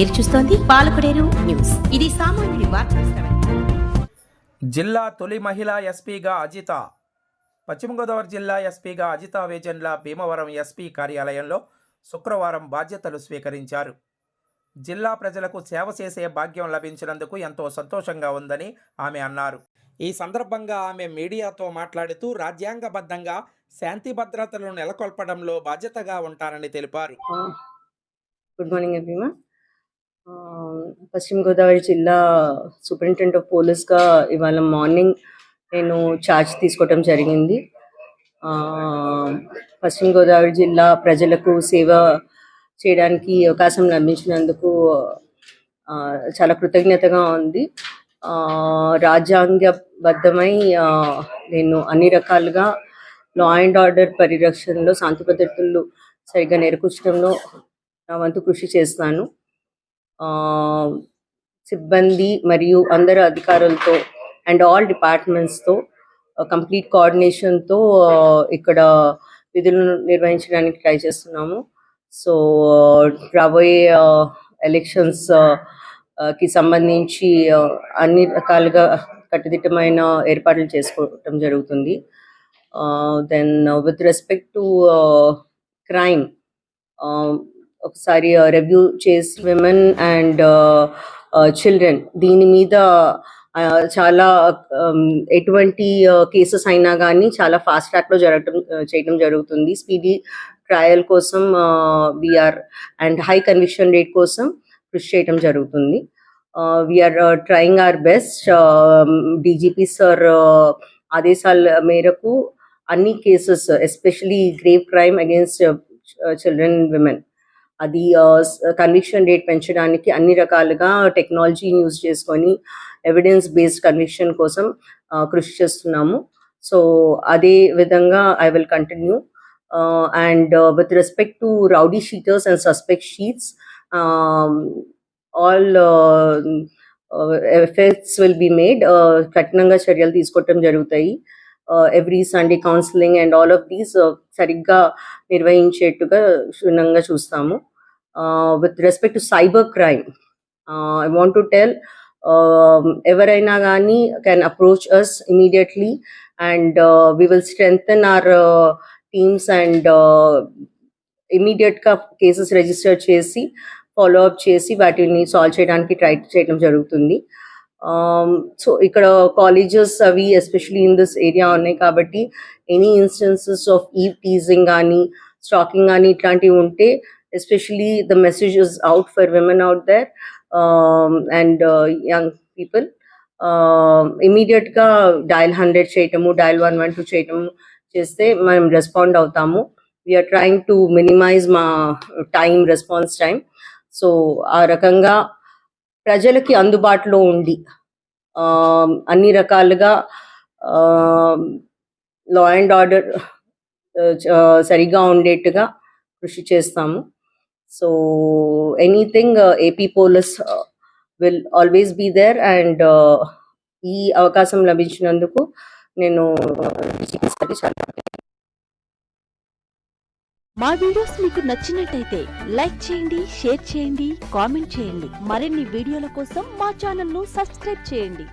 మీరు చూస్తోంది పాలకుడేరు న్యూస్. ఇది సామాన్యుడి వార్తా. జిల్లా తొలి మహిళా ఎస్పీగా అజిత. పశ్చిమ గోదావరి జిల్లా ఎస్పీగా అజిత వేజన్ల భీమవరం ఎస్పీ కార్యాలయంలో శుక్రవారం బాధ్యతలు స్వీకరించారు. జిల్లా ప్రజలకు సేవ చేసే భాగ్యం లభించినందుకు ఎంతో సంతోషంగా ఉందని ఆమె అన్నారు. ఈ సందర్భంగా ఆమె మీడియాతో మాట్లాడుతూ రాజ్యాంగబద్ధంగా శాంతి భద్రతలను నెలకొల్పడంలో బాధ్యతగా ఉంటానని తెలిపారు. గుడ్ మార్నింగ్ పశ్చిమ గోదావరి జిల్లా సూపరింటెండెంట్ ఆఫ్ పోలీస్గా ఇవాళ మార్నింగ్ నేను ఛార్జ్ తీసుకోవటం జరిగింది. పశ్చిమ గోదావరి జిల్లా ప్రజలకు సేవ చేయడానికి అవకాశం లభించినందుకు చాలా కృతజ్ఞతగా ఉంది. రాజ్యాంగబద్ధమై నేను అన్ని రకాలుగా లా అండ్ ఆర్డర్ పరిరక్షణలో శాంతి భద్రతలు సరిగ్గా నెరకూర్చడంలో నా వంతు కృషి చేస్తాను. సిబ్బంది మరియు అందరు అధికారులతో అండ్ ఆల్ డిపార్ట్మెంట్స్తో కంప్లీట్ కోఆర్డినేషన్తో ఇక్కడ విధులను నిర్వహించడానికి ట్రై చేస్తున్నాము. సో రాబోయే ఎలక్షన్స్కి సంబంధించి అన్ని రకాలుగా కట్టుదిట్టమైన ఏర్పాట్లు చేసుకోవటం జరుగుతుంది. Then with respect to crime ఒకసారి uh, రివ్యూ చేసి విమెన్ అండ్ చిల్డ్రన్ దీని మీద uh, చాలా um, ఎటువంటి uh, కేసెస్ అయినా కానీ చాలా ఫాస్ట్ ట్రాక్లో జరగటం చేయడం జరుగుతుంది. స్పీడీ ట్రయల్ కోసం we are and high conviction rate కోసం కృషి చేయడం జరుగుతుంది. We are trying our best DGP sir ఆదేశాల మేరకు అన్ని cases especially grave crime against children women అది కన్విక్షన్ రేట్ పెంచడానికి అన్ని రకాలుగా టెక్నాలజీని యూజ్ చేసుకొని ఎవిడెన్స్ బేస్డ్ కన్విక్షన్ కోసం కృషి చేస్తున్నాము. సో అదే విధంగా I will continue and with respect to rowdy sheeters and suspect sheets all effects will be made కఠినంగా చర్యలు తీసుకోవటం జరుగుతాయి. Every Sunday counselling and all of these సరిగ్గా నిర్వహించేట్టుగా క్షుణ్ణంగా చూస్తాము. With respect to cyber crime I want to tell ఎవరైనా కానీ can approach us immediately and we will strengthen our teams and ఇమీడియట్గా కేసెస్ రిజిస్టర్ చేసి ఫాలో అప్ చేసి వాటిని సాల్వ్ చేయడానికి ట్రై చేయడం జరుగుతుంది. Um, సో ఇక్కడ కాలేజెస్ అవి ఎస్పెషలీ ఇన్ దిస్ ఏరియా ఉన్నాయి కాబట్టి ఎనీ ఇన్స్టెన్సెస్ ఆఫ్ ఈ టీజింగ్ కానీ స్టాకింగ్ కానీ ఇట్లాంటివి ఉంటే especially the message is out for women out there and young people ఇమీడియట్గా డయల్ హండ్రెడ్ చేయటము డయల్ వన్ వన్ టూ చేయటము చేస్తే మనం రెస్పాండ్ అవుతాము we are trying to minimize మా టైం రెస్పాన్స్ టైం సో ఆ రకంగా ప్రజలకి అందుబాటులో ఉండి ఆ, అన్ని రకాలుగా లా అండ్ ఆర్డర్ సరిగా ఉండేట్టుగా కృషి చేస్తాము so anything AP police will always be there and ఈ అవకాశం లభించినందుకు నేను మా వీడియోస్ మీకు నచ్చినట్టయితే లైక్ చేయండి షేర్ చేయండి కామెంట్ చేయండి. మరిన్ని వీడియోల కోసం మా ఛానల్ను సబ్స్క్రైబ్ చేయండి.